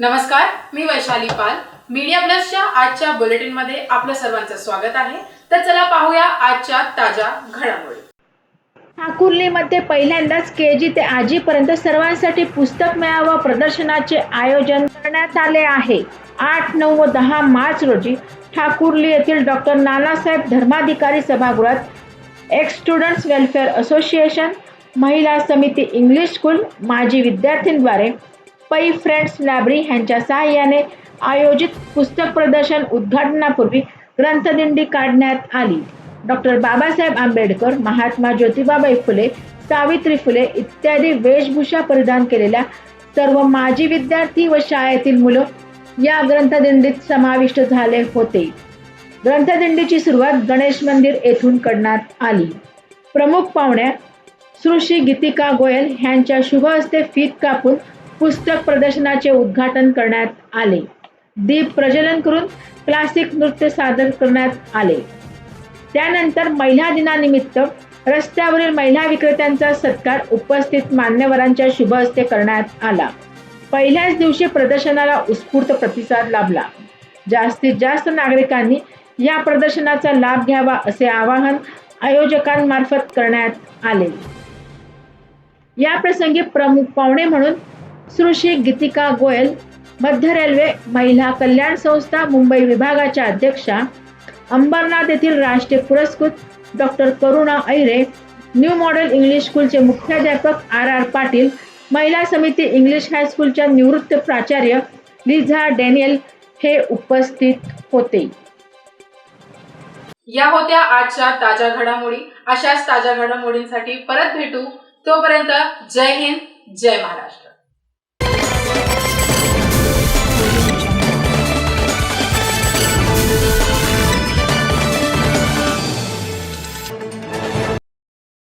नमस्कार मी वैशाली पाल. मीडिया प्लसच्या आजच्या बुलेटिनमध्ये आपलं सर्वांचं स्वागत आहे. तर चला पाहूया आजच्या ताज्या घडामोडी. ठाकुर्लीमध्ये पहिल्यांदाच के जी ते आजीपर्यंत सर्वांसाठी पुस्तक मेळावा प्रदर्शनाचे आयोजन करण्यात आले आहे. आठ नऊ व दहा मार्च रोजी ठाकुर्ली येथील डॉक्टर नानासाहेब धर्माधिकारी सभागृहात एक्स स्टुडंट्स वेलफेअर असोसिएशन महिला समिती इंग्लिश स्कूल माजी विद्यार्थ्यांद्वारे पै फ्रेंड्स लायब्ररी यांच्या सहाय्याने आयोजित पुस्तक प्रदर्शन उद्घाटनापूर्वी ग्रंथदिंडी काढण्यात आली. डॉक्टर बाबासाहेब आंबेडकर महात्मा ज्योतिबाबाई फुले सावित्री फुले इत्यादी वेशभूषा परिधान केलेल्या सर्व माजी विद्यार्थी व शाळेतील मुलं या ग्रंथदिंडीत समाविष्ट झाले होते. ग्रंथदिंडीची सुरुवात गणेश मंदिर येथून करण्यात आली. प्रमुख पाहुण्या सृषी गीतिका गोयल यांच्या शुभ हस्ते फीत कापून पुस्तक प्रदर्शनाचे उद्घाटन करण्यात आले. दीप प्रज्वलन करून क्लासिक नृत्य सादर करण्यात आले. त्यानंतर महिला दिनानिमित्त रस्त्यावरील महिला विक्रेत्यांचा सत्कार उपस्थित मान्यवरांच्या शुभ हस्ते करण्यात आला. पहिल्याच दिवशी प्रदर्शनाला उत्स्फूर्त प्रतिसाद लाभला. जास्तीत जास्त नागरिकांनी या प्रदर्शनाचा लाभ घ्यावा असे आवाहन आयोजकांमार्फत करण्यात आले. या प्रसंगी प्रमुख पाहुणे म्हणून सुश्री गीतिका गोयल मध्य रेल्वे महिला कल्याण संस्था मुंबई विभागाच्या अध्यक्षा अंबरनाथ येथील राष्ट्रीय पुरस्कृत doctor Karuna Aire new model English स्कूलचे मुख्याध्यापक आर आर पाटील महिला समिती इंग्लिश हायस्कूलच्या निवृत्त प्राचार्य लिझा डॅनियल हे उपस्थित होते. या होत्या आजच्या ताज्या घडामोडी. अशाच ताज्या घडामोडींसाठी परत भेटू. तोपर्यंत जय हिंद जय महाराष्ट्र.